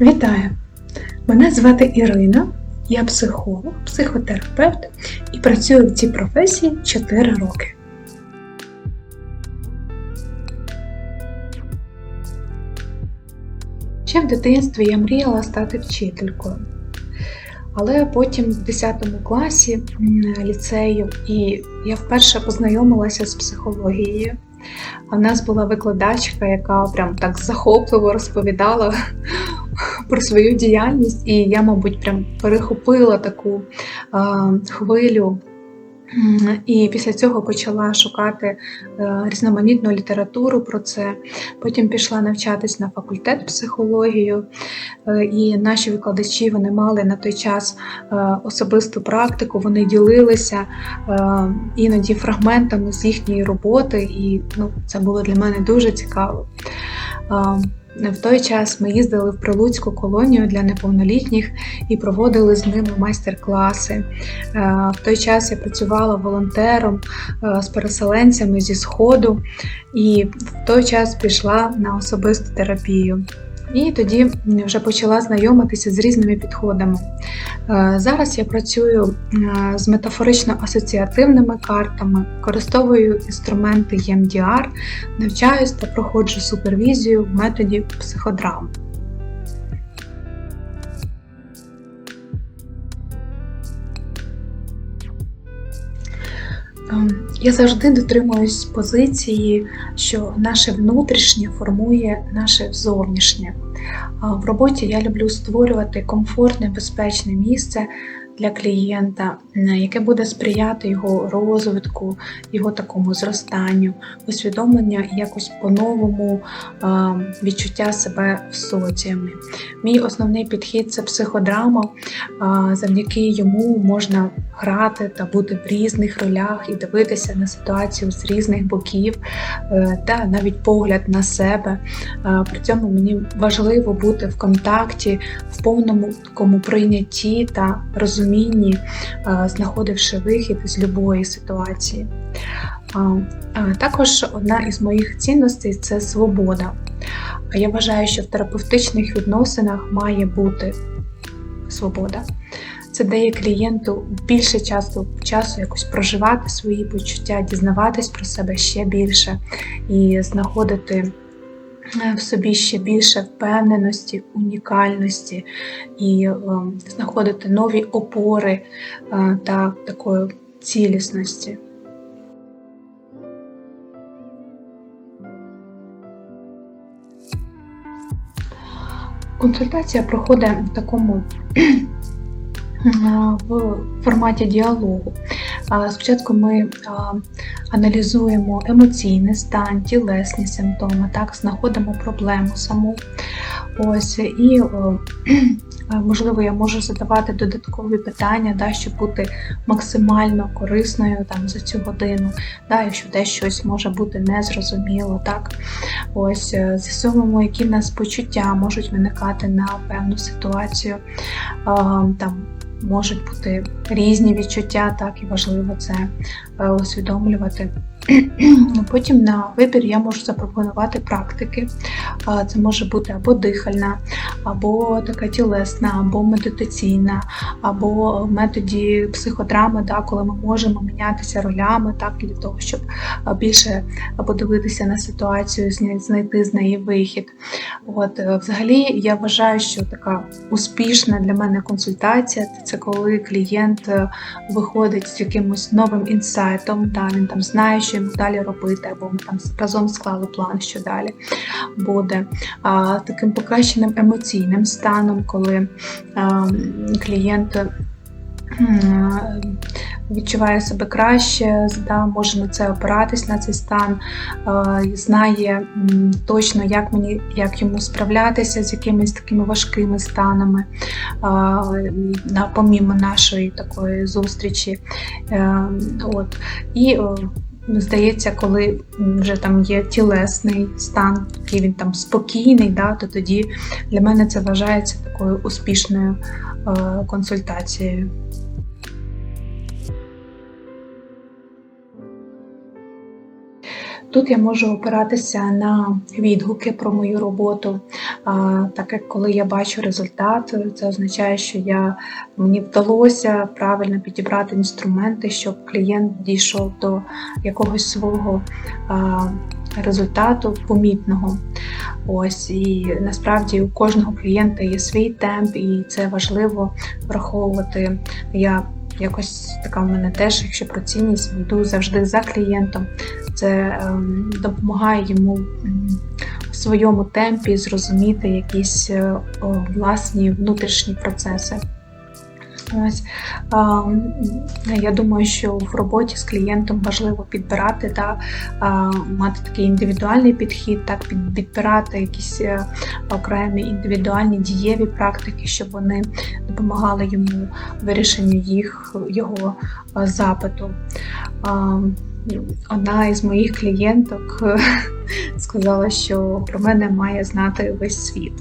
Вітаю! Мене звати Ірина, я психолог, психотерапевт і працюю в цій професії 4 роки. Ще в дитинстві я мріяла стати вчителькою. Але потім в 10 класі ліцею і я вперше познайомилася з психологією. А в нас була викладачка, яка прям так захопливо розповідала про свою діяльність, і я, мабуть, прям перехопила таку е, хвилю. І після цього почала шукати е, різноманітну літературу про це. Потім пішла навчатись на факультет психологію, Е, і наші викладачі вони мали на той час е, особисту практику, вони ділилися іноді фрагментами з їхньої роботи, і ну, це було для мене дуже цікаво. В той час ми їздили в Прилуцьку колонію для неповнолітніх і проводили з ними майстер-класи. Е, В той час я працювала волонтером е, з переселенцями зі Сходу, і в той час пішла на особисту терапію. І тоді вже почала знайомитися з різними підходами. Е, Зараз я працюю е, з метафорично-асоціативними картами, використовую інструменти EMDR, навчаюсь та проходжу супервізію в методі психодрам. Я завжди дотримуюсь позиції, що наше внутрішнє формує наше зовнішнє. В роботі я люблю створювати комфортне, безпечне місце для клієнта, яке буде сприяти його розвитку, його такому зростанню, усвідомлення якось по-новому е, відчуття себе в соціумі. Мій основний підхід це психодрама. Завдяки йому можна грати та бути в різних ролях і дивитися на ситуацію з різних боків, е, та навіть погляд на себе. Е, При цьому мені важливо бути в контакті, в повному такому прийнятті та розумінні, е, знаходивши вихід з любої ситуації. Також одна із моїх цінностей це свобода. Я вважаю, що в терапевтичних відносинах має бути свобода. Це дає клієнту більше часу, часу якось проживати свої почуття, дізнаватись про себе ще більше і знаходити в собі ще більше впевненості, унікальності і е, знаходити нові опори е, та такої цілісності. Консультація проходить в такому в форматі діалогу. Спочатку ми аналізуємо емоційний стан, тілесні симптоми, так, знаходимо проблему саму. Ось, і можливо, я можу задавати додаткові питання, да, щоб бути максимально корисною там, за цю годину, да, якщо десь щось може бути незрозуміло. Так. Ось, е, З'ясовуємо, які в нас почуття можуть виникати на певну ситуацію. Там, Можуть бути різні відчуття, так і важливо це е, усвідомлювати. Потім на вибір я можу запропонувати практики. Це може бути або дихальна, або така тілесна, або медитаційна, або методі психодрами, да, коли ми можемо мінятися ролями, так, для того, щоб більше подивитися на ситуацію, знайти з неї вихід. От, е, взагалі, я вважаю, що така успішна для мене консультація це коли клієнт е, виходить з якимось новим інсайтом, да, він там знає, що йому далі робити, або ми там разом склали план, що далі буде. А, таким покращеним емоційним станом, коли а, клієнт. Відчуває себе краще, да, може на це опиратись на цей стан, знає точно, як мені як йому справлятися з якимись такими важкими станами, помімо нашої такої зустрічі. Е, От. І Здається, коли вже там є тілесний стан, який він там спокійний, да, то тоді для мене це вважається такою успішною е, консультацією. Тут я можу опиратися на відгуки про мою роботу, так як коли я бачу результат, це означає, що я, мені вдалося правильно підібрати інструменти, щоб клієнт дійшов до якогось свого результату помітного. Ось і насправді у кожного клієнта є свій темп, і це важливо враховувати. Я якось така в мене теж, якщо про цінність, йду завжди за клієнтом. Це ем, допомагає йому в своєму темпі зрозуміти якісь е, власні внутрішні процеси. Ось я думаю, що в роботі з клієнтом важливо підбирати та мати такий індивідуальний підхід, так підбирати якісь е, окремі індивідуальні дієві практики, щоб вони допомагали йому вирішенню їх його е, запиту. Одна із моїх клієнток е, сказала, що про мене має знати весь світ.